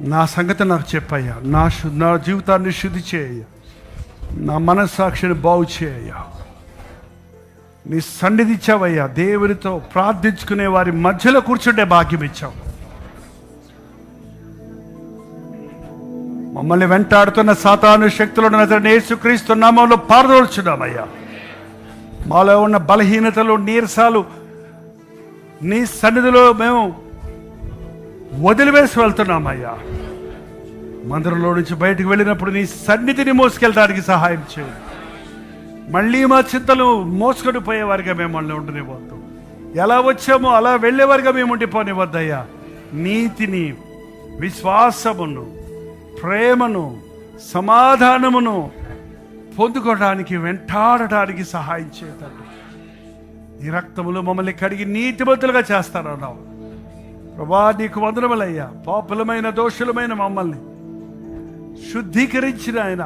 నా సంగతి నాకు చెప్పయ్యా. నా నా జీవితాన్ని శుద్ధి చేయ నా మనస్సాక్షిని బాగు చేయ్యా. నీ సన్నిధి ఇచ్చావయ్యా. దేవునితో ప్రార్థించుకునే వారి మధ్యలో కూర్చుండే భాగ్యం ఇచ్చావు. మమ్మల్ని వెంటాడుతున్న సాతాను శక్తులను నజరని యేసుక్రీస్తు నామంలో పారదోల్చున్నామయ్యా మాలో ఉన్న బలహీనతలు నీరసాలు నీ సన్నిధిలో మేము వదిలివేసి వెళ్తున్నామయ్యా. మందిరంలో నుంచి బయటకు వెళ్ళినప్పుడు నీ సన్నిధిని మోసుకెళ్ళడానికి సహాయం చేయండి మళ్ళీ మా చింతలు మోసుకొని పోయేవారిగా మిమ్మల్ని ఉండనివ్వద్దు. ఎలా వచ్చామో అలా వెళ్ళేవారిగా మేము ఉండిపోనివద్దయ్యా నీతిని విశ్వాసమును ప్రేమను సమాధానమును పొందుకోవడానికి వెంటాడటానికి సహాయం చేయతండి ఈ రక్తములు మమ్మల్ని కడిగి నీతిమంతులుగా చేస్తారన్నావు. ప్రభా నీకు వందనములయ్యా. పాపులమైన దోషులమైన మమ్మల్ని శుద్ధీకరించిన ఆయన.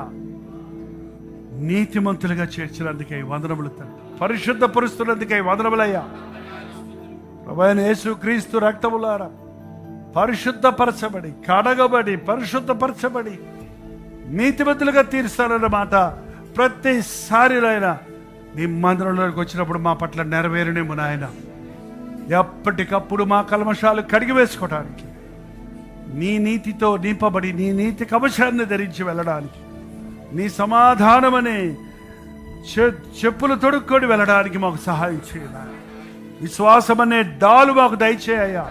నీతిమంతులుగా చేర్చినందుకై వందనములు తండ్రి. పరిశుద్ధపరుస్తున్నందుకై వందనములయ్యా ప్రభాని యేసు క్రీస్తు రక్తములారా పరిశుద్ధపరచబడి కడగబడి పరిశుద్ధపరచబడి నీతిమంతులుగా తీరుస్తానన్న మాట ప్రతిసారినైనా నీ మందిరంలోకి వచ్చినప్పుడు మా పట్ల నెరవేరునేము నాయన. ఎప్పటికప్పుడు మా కల్మషాలు కడిగి వేసుకోవడానికి నీ నీతితో నింపబడి నీ నీతి కవచాన్ని ధరించి వెళ్ళడానికి నీ సమాధానమనే చె- చెప్పులు తొడుక్కొని వెళ్ళడానికి మాకు సహాయం చేయాలి విశ్వాసం అనే డాలు మాకు దయచేయ్యా.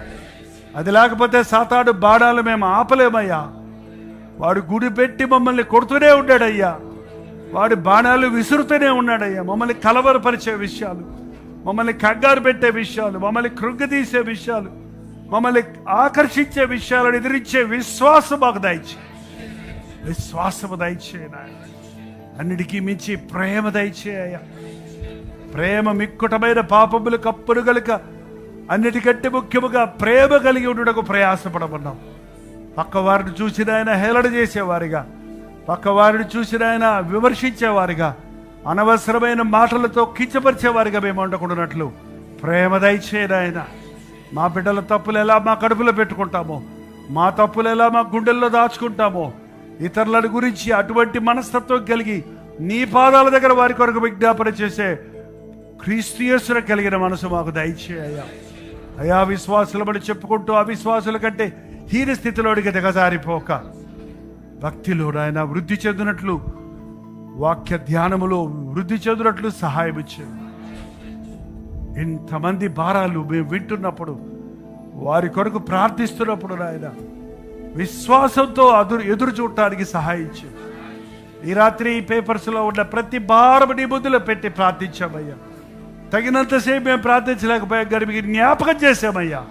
అది లేకపోతే సాతాడు బాణాలు మేము ఆపలేమయ్యా. వాడు గుడి పెట్టి మమ్మల్ని కొడుతూనే ఉన్నాడయ్యా. వాడి బాణాలు విసురుతూనే ఉన్నాడయ్యా. మమ్మల్ని కలవరపరిచే విషయాలు మమ్మల్ని కంగారు పెట్టే విషయాలు మమ్మల్ని కృంగదీసే విషయాలు మమ్మల్ని ఆకర్షించే విషయాలను ఎదిరించే విశ్వాసం మాకు దయచే విశ్వాసము దయచే నాయన. అన్నిటికీ మించి ప్రేమ దయచేయ ప్రేమ మిక్కుటమైన పాపములు కప్పులు గలుక అన్నిటికంటే ముఖ్యముగా ప్రేమ కలిగి ఉండుటకు ప్రయాసపడమన్నాం. పక్క వారిని చూసిన ఆయన హేళన చేసేవారిగా పక్క వారిని చూసిన ఆయన విమర్శించేవారిగా అనవసరమైన మాటలతో కించపరిచేవారిగా మేము ఉండకుండానట్లు. ప్రేమ దయచేయను ఆయన మా బిడ్డల తప్పులు ఎలా మా కడుపులో పెట్టుకుంటామో మా తప్పులు ఎలా మా గుండెల్లో దాచుకుంటామో ఇతరుల గురించి అటువంటి మనస్తత్వం కలిగి నీ పాదాల దగ్గర వారి కొరకు విజ్ఞాపన చేసే క్రీస్తుయేశ్వర కలిగిన మనసు మాకు దయచేయ అయా విశ్వాసులమని చెప్పుకుంటూ అవిశ్వాసుల కంటే హీన స్థితిలోనికి దిగజారిపోక భక్తిలో నాయన వృద్ధి చెందినట్లు వాక్య ధ్యానములో వృద్ధి చెందినట్లు సహాయం ఇచ్చేది ఇంతమంది భారాలు మేము వింటున్నప్పుడు వారి కొరకు ప్రార్థిస్తున్నప్పుడు నాయన విశ్వాసంతో అదురు ఎదురు చూడటానికి సహాయించు. ఈ రాత్రి ఈ పేపర్స్లో ఉన్న ప్రతి భారం నీ పెట్టి ప్రార్థించామయ్యా. తగినంతసేపు మేము ప్రార్థించలేకపోయాం కానీ మీకు జ్ఞాపకం చేశామయ్యా.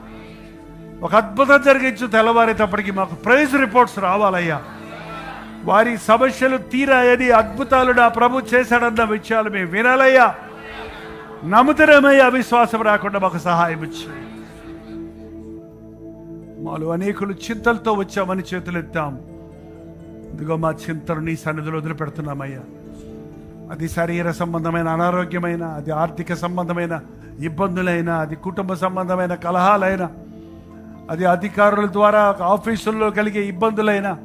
ఒక అద్భుతం జరిగించు తెల్లవారేటప్పటికి మాకు ప్రైజ్ రిపోర్ట్స్ రావాలయ్యా. వారి సమస్యలు తీరాయని అద్భుతాలు నా ప్రభు చేశాడన్న విషయాలు మేము వినాలయ్యా. నమ్ముతరమయ్యా అవిశ్వాసం రాకుండా మాకు సహాయం ఇచ్చి. మాలో అనేకులు చింతలతో వచ్చామని చేతులెత్తాం. ఇదిగో మా చింతను నీ సన్నిధిలో వదిలిపెడుతున్నామయ్యా. అది శరీర సంబంధమైన అనారోగ్యమైన అది ఆర్థిక సంబంధమైన ఇబ్బందులైనా అది కుటుంబ సంబంధమైన కలహాలైనా అది అధికారుల ద్వారా ఆఫీసుల్లో కలిగే ఇబ్బందులైనా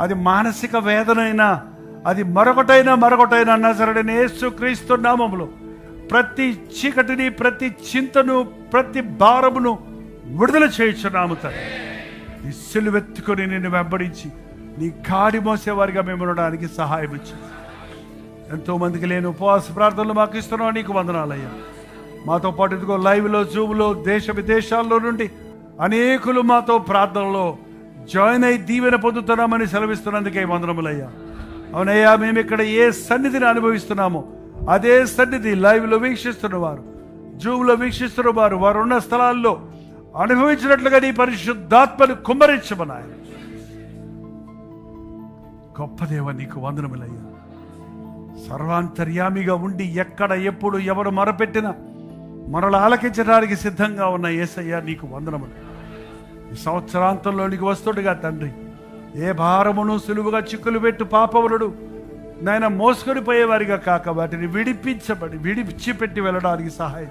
అది మానసిక వేదనైనా అది మరొకటైనా మరొకటైనా అన్నా సరే యేసు క్రీస్తు నామంలో ప్రతి చీకటిని ప్రతి చింతను ప్రతి భారమును విడుదల చేయించున్నాము తండ్రి. నీ సిలువెత్తుకొని నిన్ను వెంబడించి నీ కాడి మోసేవారిగా మేము ఉండడానికి సహాయం ఇచ్చి ఎంతో మందికి లేని ఉపవాస ప్రార్థనలు మాకు ఇస్తున్నావు నీకు వందనాలయ్యా. మాతో పాటు ఇదిగో లైవ్లో జూమ్లో దేశ విదేశాల్లో నుండి అనేకులు మాతో ప్రార్థనలో జాయిన్ అయి దీవెన పొందుతున్నామని సెలవిస్తున్నందుకే వందనములయ్యా. అవునయ్యా మేము ఇక్కడ ఏ సన్నిధిని అనుభవిస్తున్నామో అదే సన్నిధి లైవ్లో వీక్షిస్తున్న వారు జూమ్లో వీక్షిస్తున్న వారు వారు ఉన్న స్థలాల్లో అనుభవించినట్లుగా నీ పరిశుద్ధాత్మను కుమ్మరించమన్నాయన గొప్ప దేవ నీకు వందనములయ్యా. సర్వాంతర్యామిగా ఉండి ఎక్కడ ఎప్పుడు ఎవరు మొరపెట్టినా మనలు ఆలకించడానికి సిద్ధంగా ఉన్న ఏసయ్య నీకు వందనములు. ఈ సంవత్సరాంతంలోనికి వస్తుండగా తండ్రి ఏ భారమును సులువుగా చిక్కులు పెట్టు పాపములుడు నాయన మోసుకొని పోయేవారిగా కాక వాటిని విడిపించబడి విడిచిపెట్టి వెళ్ళడానికి సహాయం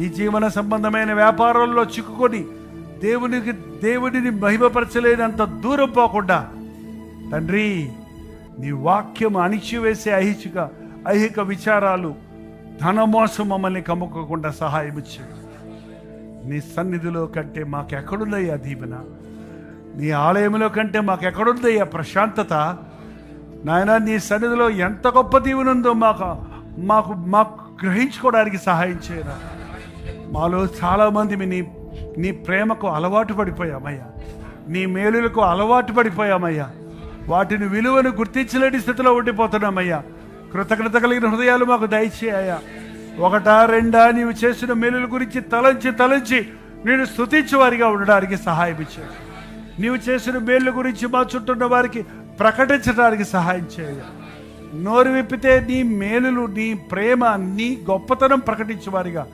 ఈ జీవన సంబంధమైన వ్యాపారంలో చిక్కుకొని దేవునికి దేవుడిని మహిమపరచలేనంత దూరం పోకుండా తండ్రి నీ వాక్యం అణిచివేసే ఐహిక ఐహిక విచారాలు ధనమోసం మమ్మల్ని కమ్ముకోకుండా సహాయం ఇచ్చు నీ సన్నిధిలో కంటే మాకెక్కడుందయ్యా దీవెన? నీ ఆలయంలో కంటే మాకెక్కడుందయ్యా ప్రశాంతత? నాయన నీ సన్నిధిలో ఎంత గొప్ప దీవెన ఉందో మాకు మాకు మాకు గ్రహించుకోవడానికి సహాయం చేయరా. మాలో చాలామంది నీ నీ ప్రేమకు అలవాటు పడిపోయామయ్యా. నీ మేలులకు అలవాటు పడిపోయామయ్యా. వాటిని విలువను గుర్తించలేని స్థితిలో ఉండిపోతున్నామయ్యా. కృతజ్ఞత కలిగిన హృదయాలు మాకు దయచేయ్యా. ఒకటా రెండా నీవు చేసిన మేలుల గురించి తలంచి తలంచి నేను స్థుతించే వారిగా ఉండడానికి సహాయం ఇచ్చాడు నీవు చేసిన మేళ్ళ గురించి మా చుట్టూ ఉన్న వారికి ప్రకటించడానికి సహాయం చేయ నోరు విప్పితే నీ మేలులు నీ ప్రేమ నీ గొప్పతనం ప్రకటించేవారిగా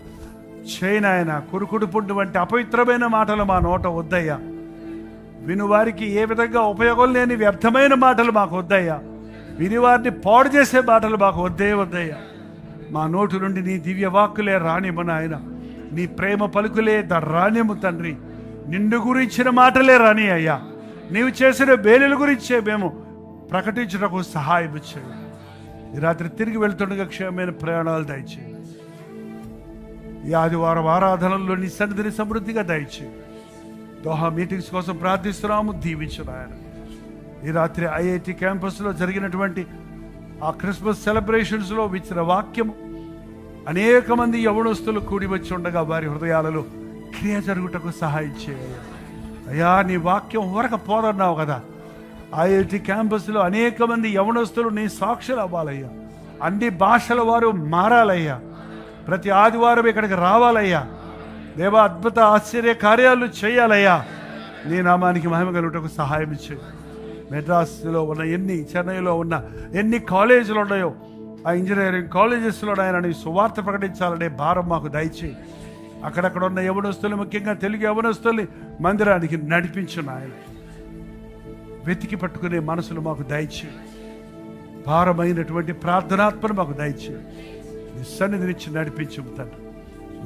చేయనాయన కురుకుడు పుండు వంటి అపవిత్రమైన మాటలు మా నోట వద్దయ్యా. వినువారికి ఏ విధంగా ఉపయోగం లేని వ్యర్థమైన మాటలు మాకు వద్దయ్యా. వినివారిని పాడు చేసే మాటలు మాకు వద్దే వద్దయ్యా. మా నోటి నుండి నీ దివ్య వాక్కులే రానిమ్మ నాయన. నీ ప్రేమ పలుకులే ద రానిమ్ము తండ్రి. నిన్ను గురించిన మాటలే రాని అయ్యా నీవు చేసిన బేలుల గురించే మేము ప్రకటించుటకు సహాయం ఇచ్చాయి ఈ రాత్రి తిరిగి వెళ్తుండగా క్షేమమైన ప్రయాణాలు దయచేయి. ఈ ఆదివారం ఆరాధనలో నీ సన్నిధిని సమృద్ధిగా దయచేయి. దోహా మీటింగ్స్ కోసం ప్రార్థిస్తున్నాము దీవించిన ఆయన ఈ రాత్రి ఐఐటి క్యాంపస్లో జరిగినటువంటి ఆ క్రిస్మస్ సెలబ్రేషన్స్లో ఇచ్చిన వాక్యము అనేక మంది యవనస్తులు కూడి వచ్చి ఉండగా వారి హృదయాలలో క్రియ జరుగుటకు సహాయం చేయాలి అయ్యా నీ వాక్యం వరకు పోదన్నావు కదా. ఐఐటి క్యాంపస్లో అనేక మంది యవనస్తులు నీ సాక్షులు అవ్వాలయ్యా అన్ని భాషల వారు మారాలయ్యా. ప్రతి ఆదివారం ఇక్కడికి రావాలయ్యా. దేవా అద్భుత ఆశ్చర్య కార్యాలు చేయాలయ్యా. నీ నామానికి మహిమ కలుగుటకు సహాయం ఇచ్చే మెడ్రాస్లో ఉన్న ఎన్ని చెన్నైలో ఉన్న ఎన్ని కాలేజీలు ఉన్నాయో ఆ ఇంజనీరింగ్ కాలేజెస్లో ఆయన నీ సువార్త ప్రకటించాలనే భారం మాకు దయచేయి. అక్కడక్కడ ఉన్న యవనస్తులు ముఖ్యంగా తెలుగు యవనస్తుల్ని మందిరానికి నడిపించు నాయన. వెతికి పట్టుకునే మనసులు మాకు దయచే భారమైనటువంటి ప్రార్థనాత్మను మాకు దయచే నీ సన్నిధినిచ్చి నడిపించము తండ్రి.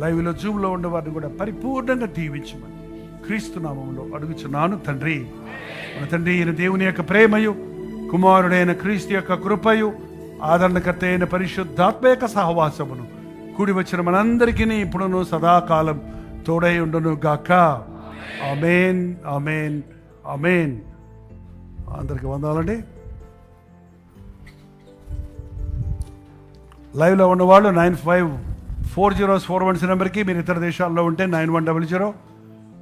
లైవ్లో జూమ్లో ఉన్న వారిని కూడా పరిపూర్ణంగా దీవించమని క్రీస్తు నామంలో అడుగుచున్నాను తండ్రి. మన తండ్రి ఈయన దేవుని యొక్క ప్రేమయు కుమారుడైన క్రీస్తు యొక్క కృపయు ఆదరణకర్త అయిన పరిశుద్ధాత్మ యొక్క సహవాసమును కూడి వచ్చిన మనందరికీ ఇప్పుడును సదాకాలం తోడై ఉండును గాక. అమేన్ అమేన్ అమేన్ అందరికి వందాలండి లైవ్లో ఉన్నవాళ్ళు nine five four zeros four ones నెంబర్కి మీరు ఇతర దేశాల్లో ఉంటే nine one double zero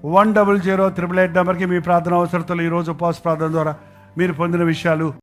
one double zero triple eight నెంబర్కి మీ ప్రార్థన అవసరతలు ఈరోజు ఉపవాస ప్రార్థన ద్వారా మీరు పొందిన విషయాలు